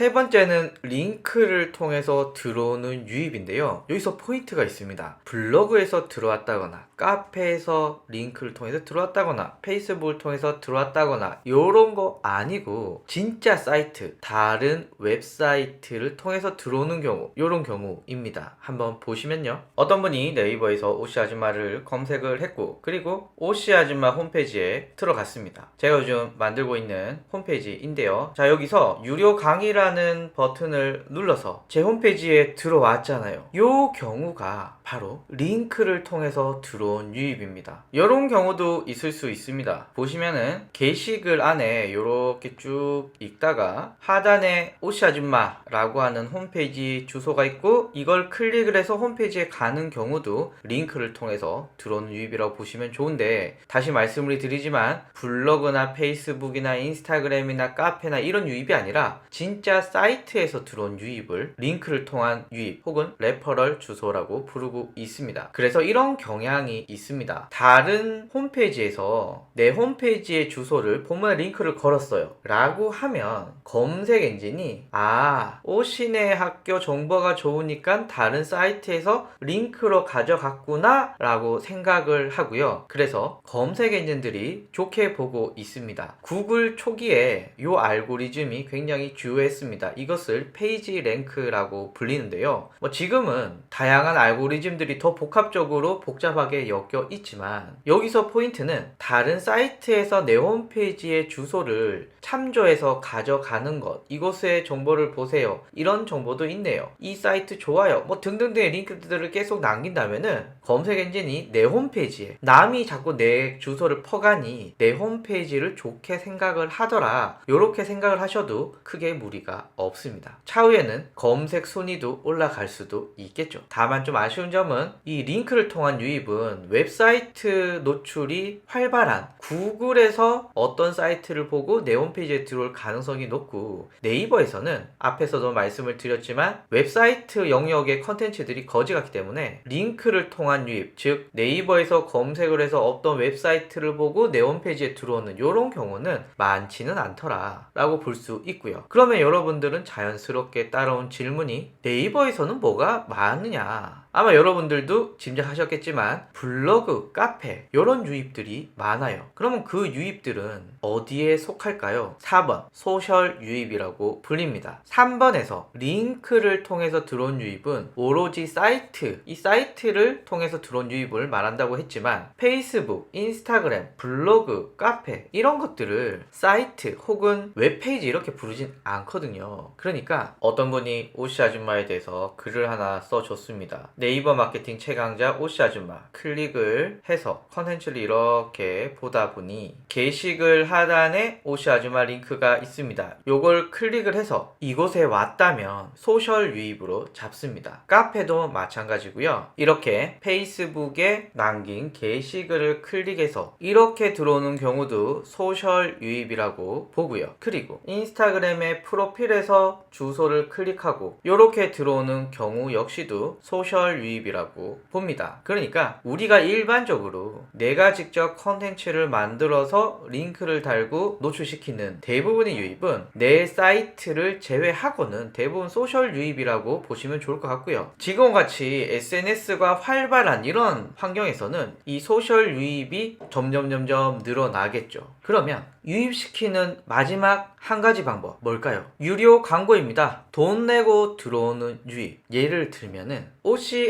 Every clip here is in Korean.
세 번째는 링크를 통해서 들어오는 유입인데요. 여기서 포인트가 있습니다. 블로그에서 들어왔다거나 카페에서 링크를 통해서 들어왔다거나 페이스북을 통해서 들어왔다거나 이런 거 아니고 진짜 사이트 다른 웹사이트를 통해서 들어오는 경우 이런 경우입니다. 한번 보시면요. 어떤 분이 네이버에서 오씨 아줌마를 검색을 했고 그리고 오씨 아줌마 홈페이지에 들어갔습니다. 제가 요즘 만들고 있는 홈페이지인데요. 자 여기서 유료 강의라 는 버튼을 눌러서 제 홈페이지에 들어왔잖아요. 요 경우가 바로 링크를 통해서 들어온 유입입니다. 이런 경우도 있을 수 있습니다. 보시면은 게시글 안에 이렇게 쭉 읽다가 하단에 오씨 아줌마라고 하는 홈페이지 주소가 있고 이걸 클릭을 해서 홈페이지에 가는 경우도 링크를 통해서 들어오는 유입이라고 보시면 좋은데 다시 말씀을 드리지만 블로그나 페이스북이나 인스타그램이나 카페나 이런 유입이 아니라 진짜 사이트에서 들어온 유입을 링크를 통한 유입 혹은 레퍼럴 주소라고 부르고 있습니다. 그래서 이런 경향이 있습니다. 다른 홈페이지에서 내 홈페이지의 주소를 본문에 링크를 걸었어요. 라고 하면 검색 엔진이 아, 오신의 학교 정보가 좋으니까 다른 사이트에서 링크로 가져갔구나 라고 생각을 하고요. 그래서 검색 엔진들이 좋게 보고 있습니다. 구글 초기에 이 알고리즘이 굉장히 주요했 습니다. 이것을 페이지 랭크라고 불리는데요. 뭐 지금은 다양한 알고리즘들이 더 복합적으로 복잡하게 엮여 있지만 여기서 포인트는 다른 사이트에서 내 홈페이지의 주소를 참조해서 가져가는 것. 이곳의 정보를 보세요. 이런 정보도 있네요. 이 사이트 좋아요. 뭐 등등등의 링크들을 계속 남긴다면은 검색 엔진이 내 홈페이지에 남이 자꾸 내 주소를 퍼가니 내 홈페이지를 좋게 생각을 하더라. 이렇게 생각을 하셔도 크게 무리가 없습니다. 차후에는 검색 순위도 올라갈 수도 있겠죠. 다만 좀 아쉬운 점은 이 링크를 통한 유입은 웹사이트 노출이 활발한 구글에서 어떤 사이트를 보고 내 홈페이지에 들어올 가능성이 높고 네이버에서는 앞에서도 말씀을 드렸지만 웹사이트 영역의 컨텐츠들이 거지 같기 때문에 링크를 통한 유입 즉 네이버에서 검색을 해서 어떤 웹사이트를 보고 내 홈페이지에 들어오는 이런 경우는 많지는 않더라 라고 볼 수 있고요. 그러면 여러분 들은 자연스럽게 따라온 질문이 네이버에서는 뭐가 많으냐 아마 여러분들도 짐작하셨겠지만 블로그, 카페 이런 유입들이 많아요. 그러면 그 유입들은 어디에 속할까요? 4번 소셜 유입이라고 불립니다. 3번에서 링크를 통해서 들어온 유입은 오로지 사이트 이 사이트를 통해서 들어온 유입을 말한다고 했지만 페이스북, 인스타그램, 블로그, 카페 이런 것들을 사이트 혹은 웹페이지 이렇게 부르진 않거든요. 그러니까 어떤 분이 오씨 아줌마에 대해서 글을 하나 써줬습니다. 네이버 마케팅 최강자 오씨 아줌마 클릭을 해서 컨텐츠를 이렇게 보다 보니 게시글 하단에 오씨 아줌마 링크가 있습니다. 요걸 클릭을 해서 이곳에 왔다면 소셜 유입으로 잡습니다. 카페도 마찬가지고요. 이렇게 페이스북에 남긴 게시글을 클릭해서 이렇게 들어오는 경우도 소셜 유입이라고 보고요. 그리고 인스타그램의 프로필에서 주소를 클릭하고 이렇게 들어오는 경우 역시도 소셜 유입이라고 봅니다. 그러니까 우리가 일반적으로 내가 직접 컨텐츠를 만들어서 링크를 달고 노출시키는 대부분의 유입은 내 사이트를 제외하고는 대부분 소셜 유입이라고 보시면 좋을 것 같고요. 지금 같이 SNS가 활발한 이런 환경에서는 이 소셜 유입이 점점 점점 늘어나겠죠. 그러면 유입시키는 마지막 한 가지 방법 뭘까요? 유료 광고입니다. 돈 내고 들어오는 유입. 예를 들면은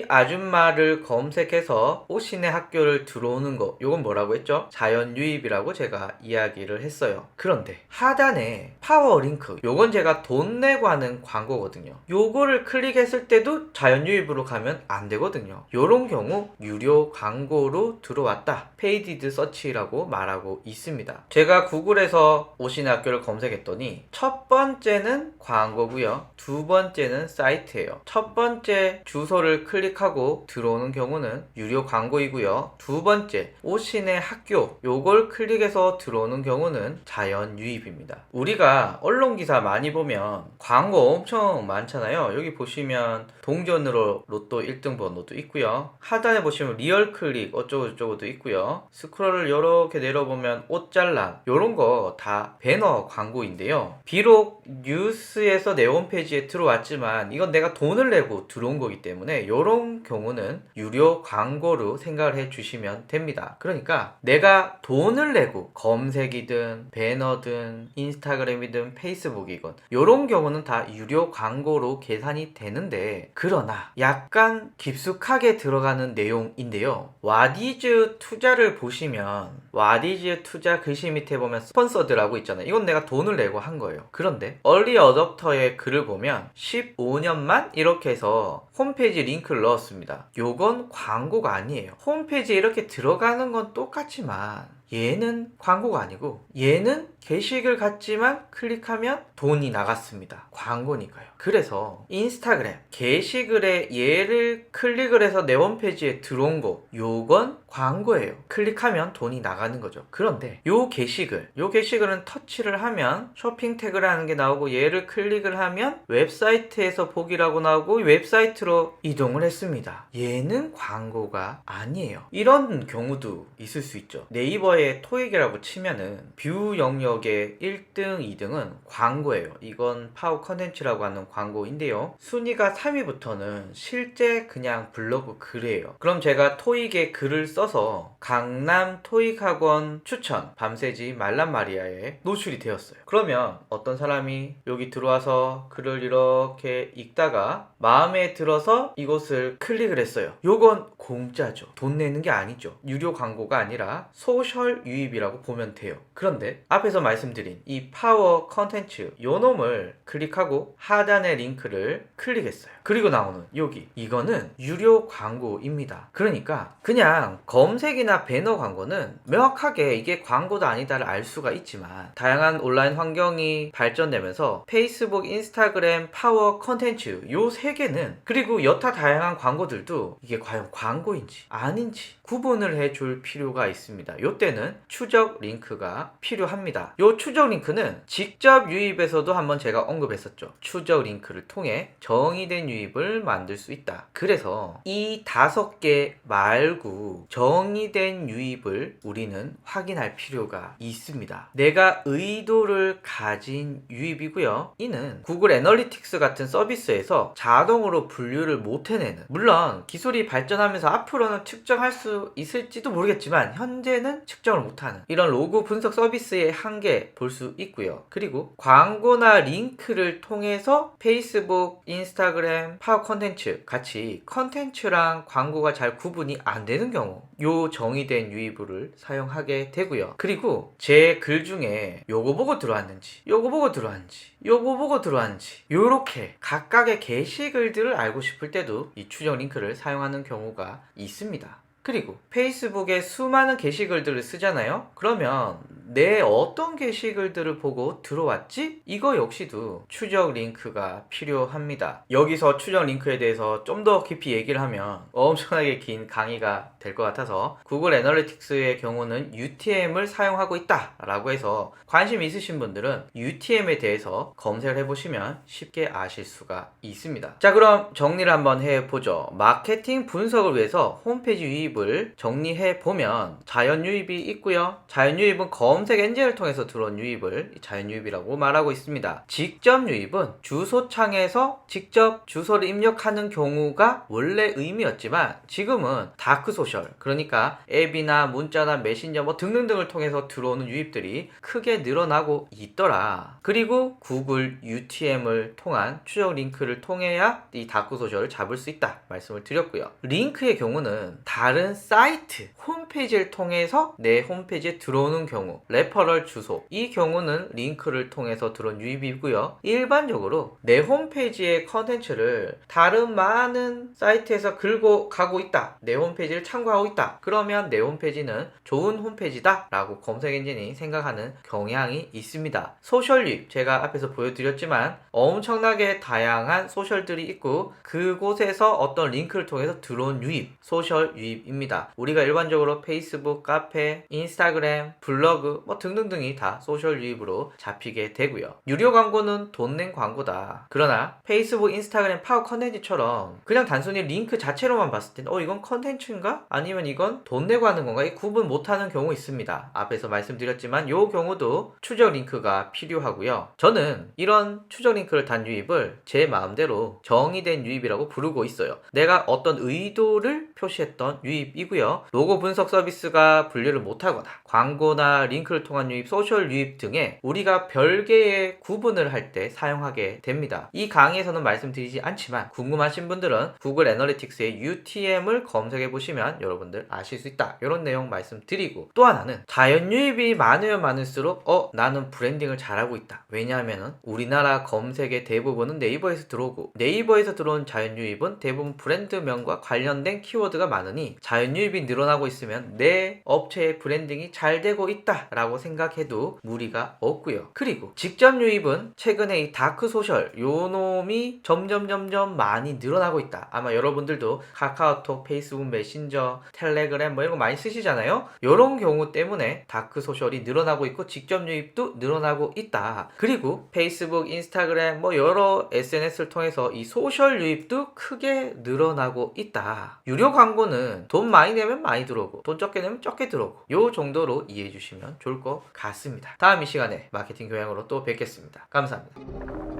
아줌마를 검색해서 오씨네 학교를 들어오는 거. 요건 뭐라고 했죠? 자연 유입이라고 제가 이야기를 했어요. 그런데 하단에 파워 링크. 요건 제가 돈 내고 하는 광고거든요. 요거를 클릭했을 때도 자연 유입으로 가면 안 되거든요. 요런 경우 유료 광고로 들어왔다. 페이디드 서치라고 말하고 있습니다. 제가 구글에서 오시네 학교를 검색했더니 첫 번째는 광고고요. 두 번째는 사이트예요. 첫 번째 주소를 클릭 하고 들어오는 경우는 유료 광고이고요. 두 번째 오시네 학교 요걸 클릭해서 들어오는 경우는 자연 유입입니다. 우리가 언론 기사 많이 보면 광고 엄청 많잖아요. 여기 보시면 동전으로 로또 1등 번호도 있고요. 하단에 보시면 리얼 클릭 어쩌고 저쩌고도 있고요. 스크롤을 이렇게 내려보면 옷 잘라 알람 요런 거 다 배너 광고인데요. 비록 뉴스에서 내 홈페이지에 들어왔지만 이건 내가 돈을 내고 들어온 거기 때문에 요런 경우는 유료 광고로 생각을 해 주시면 됩니다. 그러니까 내가 돈을 내고 검색이든 배너든 인스타그램이든 페이스북이건 요런 경우는 다 유료 광고로 계산이 되는데 그러나 약간 깊숙하게 들어가는 내용인데요. 와디즈 투자를 보시면 와디즈 투자 글씨 밑에 보면 스폰서드라고 있잖아요. 이건 내가 돈을 내고 한 거예요. 그런데 얼리 어답터의 글을 보면 15년만 이렇게 해서 홈페이지 링크 를 넣었습니다. 요건 광고가 아니에요. 홈페이지에 이렇게 들어가는 건 똑같지만 얘는 광고가 아니고 얘는 게시글 같지만 클릭하면 돈이 나갔습니다. 광고니까요. 그래서 인스타그램 게시글에 얘를 클릭을 해서 내 홈페이지에 들어온 거 요건 광고예요. 클릭하면 돈이 나가는 거죠. 그런데 요 게시글 요 게시글은 터치를 하면 쇼핑 태그라는 게 나오고 얘를 클릭을 하면 웹사이트에서 보기라고 나오고 웹사이트로 이동을 했습니다. 얘는 광고가 아니에요. 이런 경우도 있을 수 있죠. 네이버에 토익이라고 치면은 뷰 영역 의 1등, 2등은 광고예요. 이건 파워 컨텐츠라고 하는 광고인데요. 순위가 3위부터는 실제 그냥 블로그 글이에요. 그럼 제가 토익에 글을 써서 강남 토익학원 추천 밤새지 말란 마리아에 노출이 되었어요. 그러면 어떤 사람이 여기 들어와서 글을 이렇게 읽다가 마음에 들어서 이곳을 클릭을 했어요. 요건 공짜죠. 돈 내는 게 아니죠. 유료 광고가 아니라 소셜 유입이라고 보면 돼요. 그런데 앞에서 말씀드린 이 파워 컨텐츠 요 놈을 클릭하고 하단의 링크를 클릭했어요. 그리고 나오는 여기 이거는 유료 광고입니다. 그러니까 그냥 검색이나 배너 광고는 명확하게 이게 광고다 아니다를 알 수가 있지만 다양한 온라인 환경이 발전되면서 페이스북, 인스타그램, 파워 컨텐츠 요 세 개는 그리고 여타 다양한 광고들도 이게 과연 광고인지 아닌지 구분을 해줄 필요가 있습니다. 요때는 추적 링크가 필요합니다. 요 추적 링크는 직접 유입에서도 한번 제가 언급했었죠. 추적 링크를 통해 정의된 유입을 만들 수 있다. 그래서 이 다섯 개 말고 정의된 유입을 우리는 확인할 필요가 있습니다. 내가 의도를 가진 유입이고요. 이는 구글 애널리틱스 같은 서비스에서 자동으로 분류를 못 해내는 물론 기술이 발전하면서 앞으로는 측정할 수 있을지도 모르겠지만 현재는 측정을 못하는 이런 로그 분석 서비스의 한 계볼수 있고요. 그리고 광고나 링크를 통해서 페이스북, 인스타그램, 파워 컨텐츠 같이 컨텐츠랑 광고가 잘 구분이 안 되는 경우 요 정의된 유입을 사용하게 되고요. 그리고 제 글 중에 요거 보고 들어왔는지 요거 보고 들어왔는지 요거 보고 들어왔는지 요렇게 각각의 게시글들을 알고 싶을 때도 이 추적 링크를 사용하는 경우가 있습니다. 그리고 페이스북에 수많은 게시글들을 쓰잖아요. 그러면 내 어떤 게시글들을 보고 들어왔지? 이거 역시도 추적 링크가 필요합니다. 여기서 추적 링크에 대해서 좀 더 깊이 얘기를 하면 엄청나게 긴 강의가 될 것 같아서 구글 애널리틱스의 경우는 UTM을 사용하고 있다 라고 해서 관심 있으신 분들은 UTM에 대해서 검색을 해보시면 쉽게 아실 수가 있습니다. 자 그럼 정리를 한번 해보죠. 마케팅 분석을 위해서 홈페이지 유입을 정리해 보면 자연 유입이 있고요. 자연 유입은 검색 엔진을 통해서 들어온 유입을 자연 유입이라고 말하고 있습니다. 직접 유입은 주소창에서 직접 주소를 입력하는 경우가 원래 의미였지만 지금은 다크 소셜 그러니까 앱이나 문자나 메신저 뭐 등등등을 통해서 들어오는 유입들이 크게 늘어나고 있더라. 그리고 구글 UTM을 통한 추적 링크를 통해야 이 다크 소셜을 잡을 수 있다 말씀을 드렸고요. 링크의 경우는 다른 사이트 홈페이지를 통해서 내 홈페이지에 들어오는 경우 레퍼럴 주소 이 경우는 링크를 통해서 들어온 유입이고요. 일반적으로 내 홈페이지의 컨텐츠를 다른 많은 사이트에서 긁고 가고 있다. 내 홈페이지를 참고하고 있다. 그러면 내 홈페이지는 좋은 홈페이지다 라고 검색 엔진이 생각하는 경향이 있습니다. 소셜 유입 제가 앞에서 보여드렸지만 엄청나게 다양한 소셜들이 있고 그곳에서 어떤 링크를 통해서 들어온 유입 소셜 유입 입니다. 우리가 일반적으로 페이스북, 카페, 인스타그램, 블로그 뭐 등등등이 다 소셜 유입으로 잡히게 되고요. 유료 광고는 돈 낸 광고다. 그러나 페이스북, 인스타그램 파워 컨텐츠처럼 그냥 단순히 링크 자체로만 봤을 땐 어 이건 컨텐츠인가? 아니면 이건 돈 내고 하는 건가? 이 구분 못하는 경우 있습니다. 앞에서 말씀드렸지만 이 경우도 추적 링크가 필요하고요. 저는 이런 추적 링크를 단 유입을 제 마음대로 정의된 유입이라고 부르고 있어요. 내가 어떤 의도를 표시했던 유입 이고요. 로고 분석 서비스가 분류를 못하거나 광고나 링크를 통한 유입, 소셜 유입 등에 우리가 별개의 구분을 할 때 사용하게 됩니다. 이 강의에서는 말씀드리지 않지만 궁금하신 분들은 구글 애널리틱스의 UTM을 검색해 보시면 여러분들 아실 수 있다. 이런 내용 말씀드리고 또 하나는 자연 유입이 많으면 많을수록 어 나는 브랜딩을 잘하고 있다. 왜냐하면은 우리나라 검색의 대부분은 네이버에서 들어오고 네이버에서 들어온 자연 유입은 대부분 브랜드명과 관련된 키워드가 많으니 자연 유입이 늘어나고 있으면 내 업체의 브랜딩이 잘 되고 있다라고 생각해도 무리가 없고요. 그리고 직접 유입은 최근에 이 다크 소셜 요 놈이 점점 점점 많이 늘어나고 있다. 아마 여러분들도 카카오톡, 페이스북 메신저, 텔레그램 뭐 이런 거 많이 쓰시잖아요. 요런 경우 때문에 다크 소셜이 늘어나고 있고 직접 유입도 늘어나고 있다. 그리고 페이스북, 인스타그램 뭐 여러 SNS를 통해서 이 소셜 유입도 크게 늘어나고 있다. 유료 광고는 돈 많이 내면 많이 들어오고 돈 적게 내면 적게 들어오고 요 정도로 이해해 주시면 좋을 것 같습니다. 다음 이 시간에 마케팅 교양으로 또 뵙겠습니다. 감사합니다.